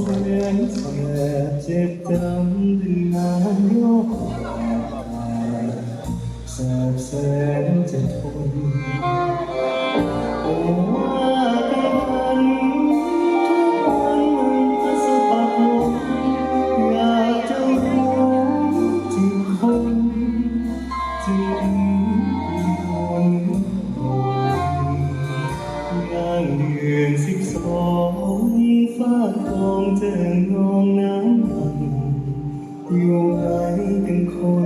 เสมือนเธอเจ็บำดึงนานโยกแสบแสนจะทนโอว่ากันทุกวัมันจะสะบัดลอยากจะรู้จึงคนจึงคนย่างเดือนสิบสอง ฟ้าทองเจิงองน้ำมันอยู่ไกลกันคน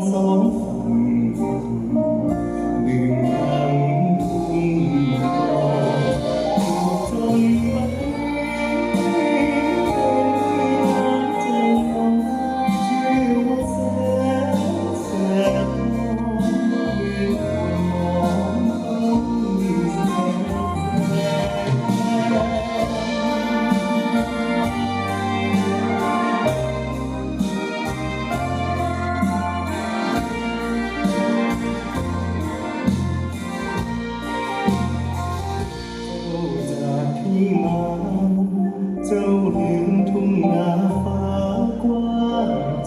salon Düğün hmm.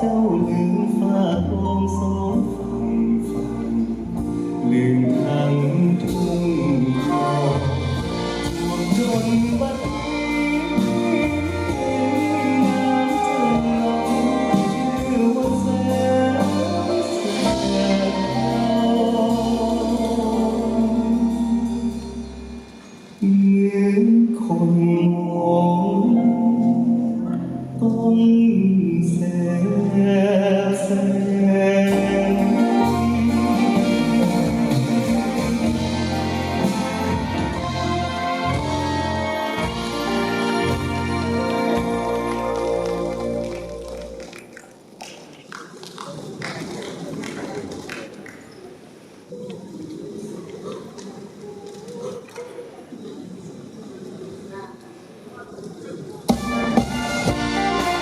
เจ้าหญิงฝากองสม